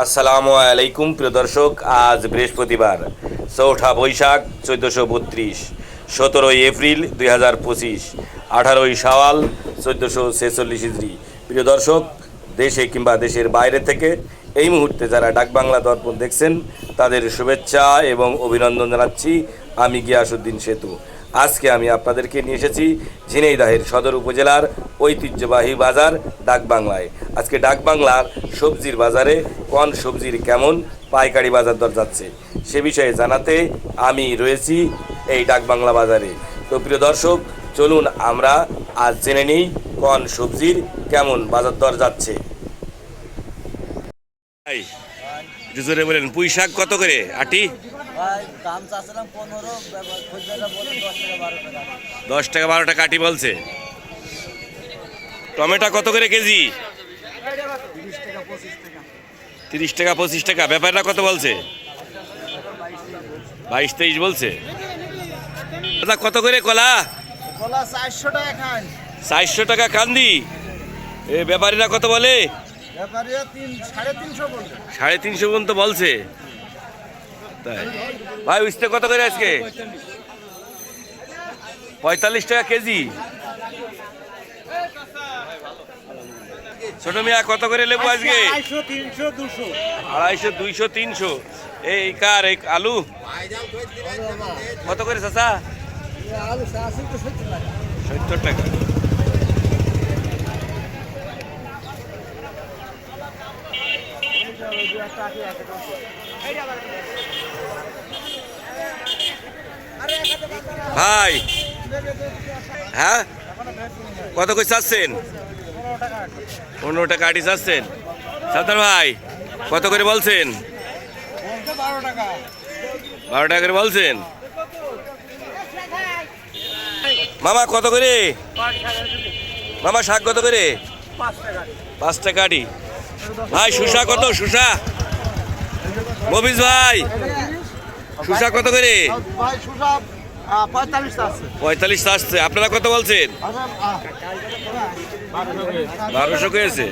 আসসালামু আলাইকুম, প্রিয় দর্শক, আজ বৃহস্পতিবার, চৌঠা বৈশাখ, চোদ্দোশো বত্রিশ, সতেরোই এপ্রিল দুই হাজার পঁচিশ, আঠারোই সাওয়াল চোদ্দোশো ছেচল্লিশ ইজরি প্রিয় দর্শক, দেশে কিংবা দেশের বাইরে থেকে এই মুহূর্তে যারা ডাকবাংলা দর্পণ দেখছেন, তাদের শুভেচ্ছা এবং অভিনন্দন জানাচ্ছি। আমি গিয়াসুদ্দিন সেতু। আজকে আমি আপনাদেরকে নিয়ে এসেছি ঝিনাইদহের সদর উপজেলার ঐতিহ্যবাহী বাজার ডাকবাংলায়। আজকে ডাকবাংলার সবজির বাজারে কোন সবজির কেমন পাইকারি বাজার দর যাচ্ছে, সে বিষয়ে জানাতে আমি রয়েছি এই ডাকবাংলা বাজারে। তো প্রিয় দর্শক, চলুন আমরা আজ জেনে নিই কোন সবজির কেমন বাজার দর যাচ্ছে। জোরে পুঁই শাক কত করে? আটি? ভাই দাম চাচ্ছিলাম পনেরো খুচরা বলে দশ টাকা বারো টাকা। দশ টাকা বারো টাকা আটি বলছে। টমেটো কত করে কেজি? তিরিশ টাকা পঁচিশ টাকা ব্যাপারটা কত বলছে? বাইশ তেইশ বলছে। দাদা কত করে কলা? কলা চারশো টাকা খান। চারশো টাকা কান্দি। এ ব্যাপারীরা কত বলে? সাড়ে তিনশো পর্যন্ত বলছে। তাই? ভাই উঠতে কত করে আজকে? পঁয়তাল্লিশ টাকা কেজি? ছোট মিয়া কত করে লেবু আজকে? আড়াইশো দুইশো তিনশো। এই কার? এই আলু? কত করে তো সত্তর টাকা। সত্তর টাকা ভাই। হ্যাঁ? কত করে চাচ্ছেন? পনেরো টাকা আটি চাচ্ছেন। সাদ্দার ভাই, কত করে বলছেন? বারো টাকা করে বলছেন। মামা, কত করে? মামা, শাক কত করে? পাঁচ টাকা আটি। ভাই শুষা কত? শুষা মবিজ ভাই শুষা কত করে? পঁয়তাল্লিশ আসছে। আপনারা কত বলছেন? বারোশো করেছে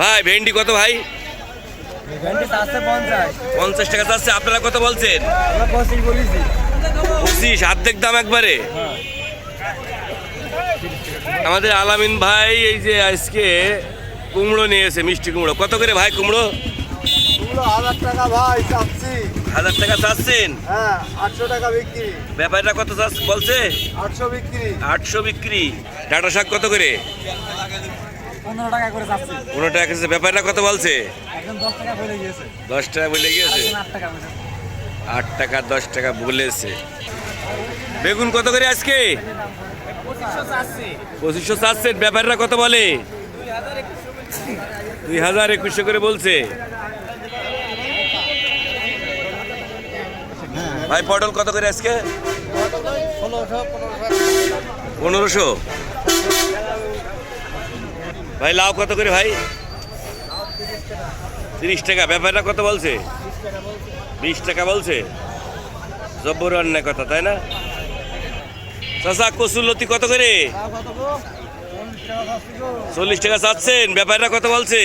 ভাই, ভেন্ডি কত ভাই? পঞ্চাশ টাকা চাচ্ছে। আপনারা কত বলছেন? পঁচিশ। অর্ধেক দাম একবারে। আমাদের আলামিন ভাই এই যে আজকে কুমড়ো নিয়েছে মিষ্টি কুমড়ো। কত করে ভাই কুমড়ো? হাজার টাকা ভাই চাচ্ছি। হাজার টাকা চাচ্ছেন? হ্যাঁ আটশো টাকা বিক্রি। ব্যাপারটা কত চাচ্ছে বলছে? আটশো বিক্রি। আটশো বিক্রি। ডাটা শাক কত করে? পনেরো টাকা করে চাচ্ছি। পনেরো টাকা কেজি। ব্যাপারটা কত বলছে? দশ টাকা বলে গিয়েছে। দশ টাকা বলে গিয়েছে? আট টাকা দশ টাকা বলেছে। বেগুন কত করে আজকে? পঁচিশশো চাচ্ছেন। ব্যাপারটা কত বলে? দুই হাজার একুশশো করে বলছে। ভাই, পটল কত করে আজকে? পনেরোশো। ভাই, লাউ কত করে ভাই? তিরিশ টাকা। ব্যাপারটা কত বলছে? বিশ টাকা বলছে। জব্বর অন্যায় কথা, তাই না? চাষা কসুরলতি কত করে? চল্লিশ টাকা চাচ্ছেন। ব্যাপারটা কত বলছে?